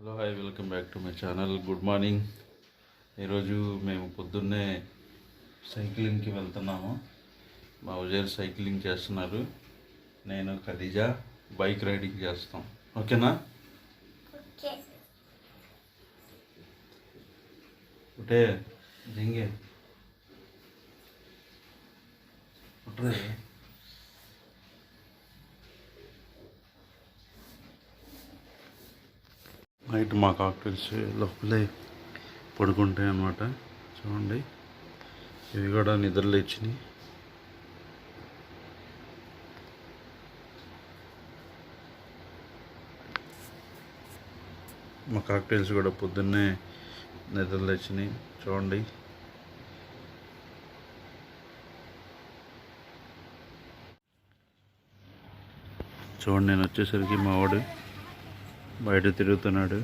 Hello hi welcome back to my channel good morning ఈరోజు మేము పొద్దున్నే సైక్లింగ్కి వెళ్తున్నాము. మా ఉజేర్ సైక్లింగ్ చేస్తున్నారు. నేను ఖదీజా బైక్ రైడింగ్ చేస్తాం. ఓకేనా? ఓకే. ఒకటే జింగే ఉట్రే. నైట్ మా కాక్టైల్స్ లోపలే పడుకుంటాయి అన్నమాట. చూడండి. ఇవి కూడా నిద్రలేచినాయి మా కాక్టైల్స్ కూడా పొద్దున్నే నిద్రలేచినాయి చూడండి. చూడండి నేను వచ్చేసరికి మా వాడు బయట తిరుగుతున్నాడు.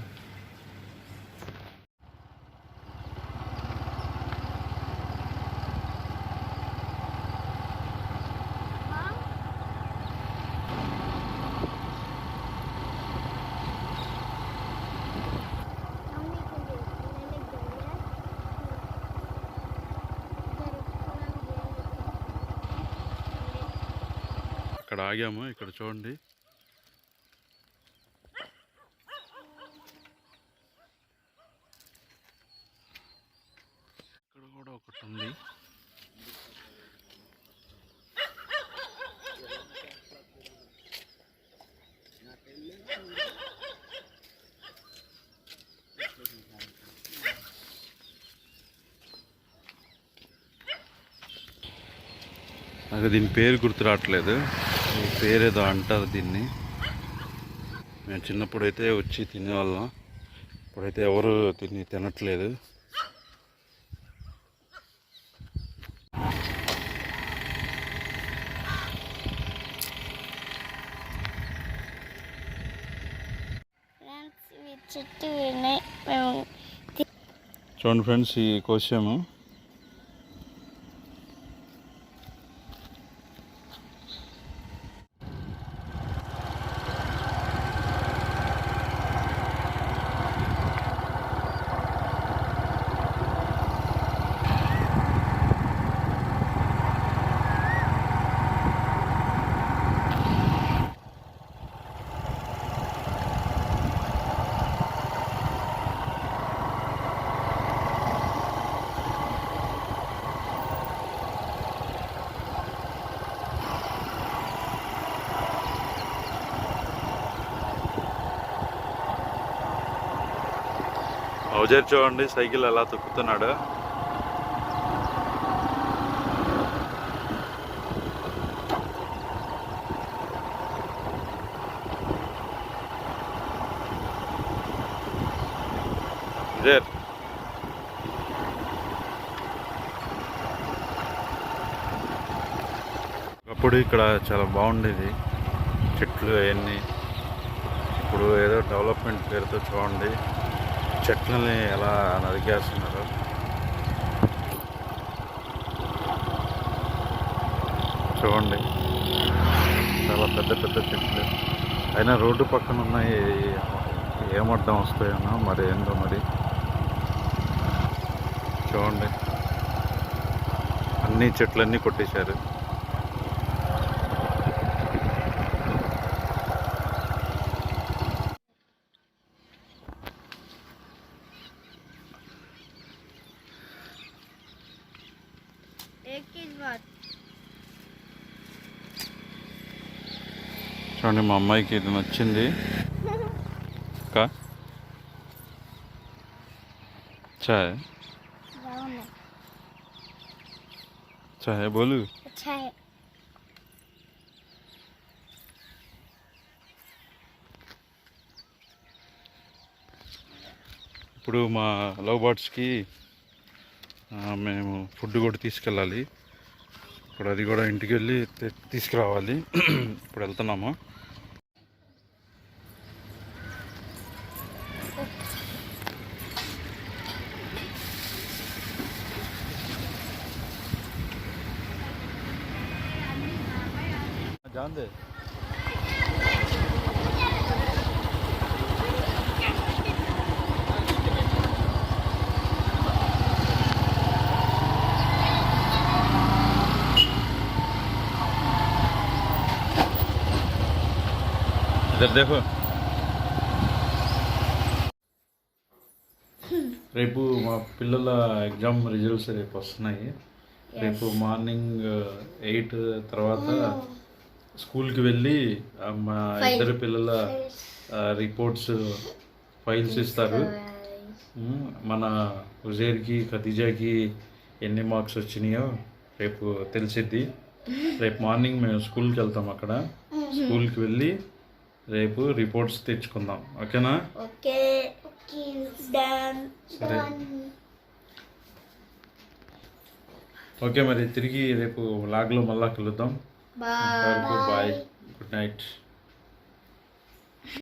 ఇక్కడ ఆగాము ఇక్కడ చూడండి ఇక్కడ కూడా ఒకటి ఉంది. నాకు దీని పేరు గుర్తు రావట్లేదు. పేరేదో పేరు ఏదో అంటారు దీన్ని. మేము చిన్నప్పుడు అయితే వచ్చి తినేవాళ్ళం. ఇప్పుడైతే ఎవరు తిని తినట్లేదు ఫ్రెండ్స్ ఇవి చెట్టు మేము చూడండి ఫ్రెండ్స్ ఈ కోసాము అవజర్ చూడండి సైకిల్ ఎలా తొక్కుతున్నాడు. ఉజర్ ఇక్కడ చాలా బాగుండేది చెట్లు అవన్నీ. ఇప్పుడు ఏదో డెవలప్మెంట్ పేరుతో చూడండి. చెట్లని ఎలా నరికేస్తున్నారు? చూడండి. చాలా పెద్ద పెద్ద చెట్లు. అయినా రోడ్డు పక్కన ఉన్నాయి ఏమర్థం వస్తాయన్నా మరి ఏందో మరి. చూడండి. అన్ని చెట్లన్నీ కొట్టేశారు. చూడండి మా అమ్మాయికి ఇది నచ్చింది. చాయ్. చాయ్ బోలు. ఇప్పుడు మా లవ్ బర్డ్స్కి మేము ఫుడ్ కూడా తీసుకెళ్ళాలి. ఇప్పుడు అది కూడా ఇంటికి వెళ్ళి తీసుకురావాలి. ఇప్పుడు వెళ్తున్నాము. జాందే. इधर देखो రేపు మా పిల్లల ఎగ్జామ్ రిజల్ట్స్ రేపు వస్తున్నాయి రేపు మార్నింగ్ ఎయిట్ తర్వాత స్కూల్కి వెళ్ళి ఆ, మా ఇద్దరు పిల్లల రిపోర్ట్స్ ఫైల్స్ ఇస్తారు ఉమ్, మన ఉజేర్కి ఖదీజాకి ఎన్ని మార్క్స్ వచ్చినాయో రేపు తెలిసిద్ది రేపు మార్నింగ్ మేము స్కూల్కి వెళ్తాం అక్కడ స్కూల్కి వెళ్ళి రేపు రిపోర్ట్స్ తెచ్చుకుందాం. ఓకేనా? ఓకే. డన్. సరే. ఓకే మరి తిరిగి రేపు లాగ్లో మళ్ళా కలుద్దాం. బాయ్. బాయ్. Good night.